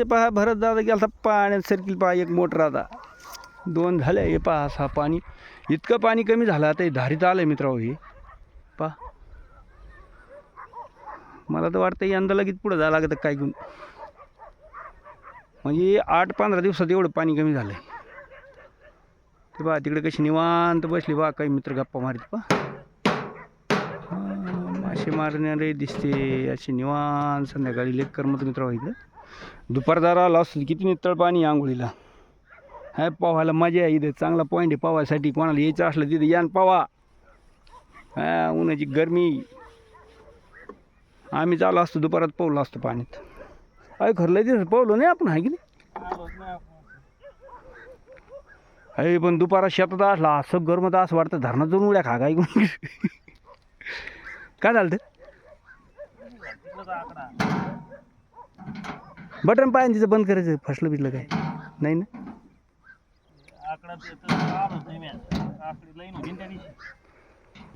ते पहा भरत दादा गेला पाण्यात सरकील पहा एक मोटर आता. दोन झाले हे पहा असा पाणी. इतकं पाणी कमी झालं आता हे धारीत आलं आहे मित्रांनो हे. पहा. मला तर वाटतं यंदा लगेच पुढं जायला लागतं काय घेऊन म्हणजे आठ पंधरा दिवसात एवढं पाणी कमी झालं आहे ते पहा तिकडे कशी निवांत बसली बा काही मित्र गप्पा मारित पहा. मासे मारणारे दिसते अशी निवांत संध्याकाळी लेकर करमत मित्र व्हायचं दुपार जरा असतो किती नितळ पाणी आंघोळीला? हाय पावायला मजा आहे इथं. चांगला पॉईंट आहे पावायसाठी कोणाला यायचं असलं तिथं यान पावा. हा उन्हाची गरमी. आम्ही चालू असतो दुपारात पावलं असतो पाण्यात. अरे खरलं दिवस पावलो नाही आपण हाय की नाही? अरे पण दुपारा शेतात असला असं गरमत असं वाटतं धरणात जाऊन उड्या खा काय काय झालं ते? बटन पाय तिचं बंद करायचं फसलं बिसलं काय? नाही ना?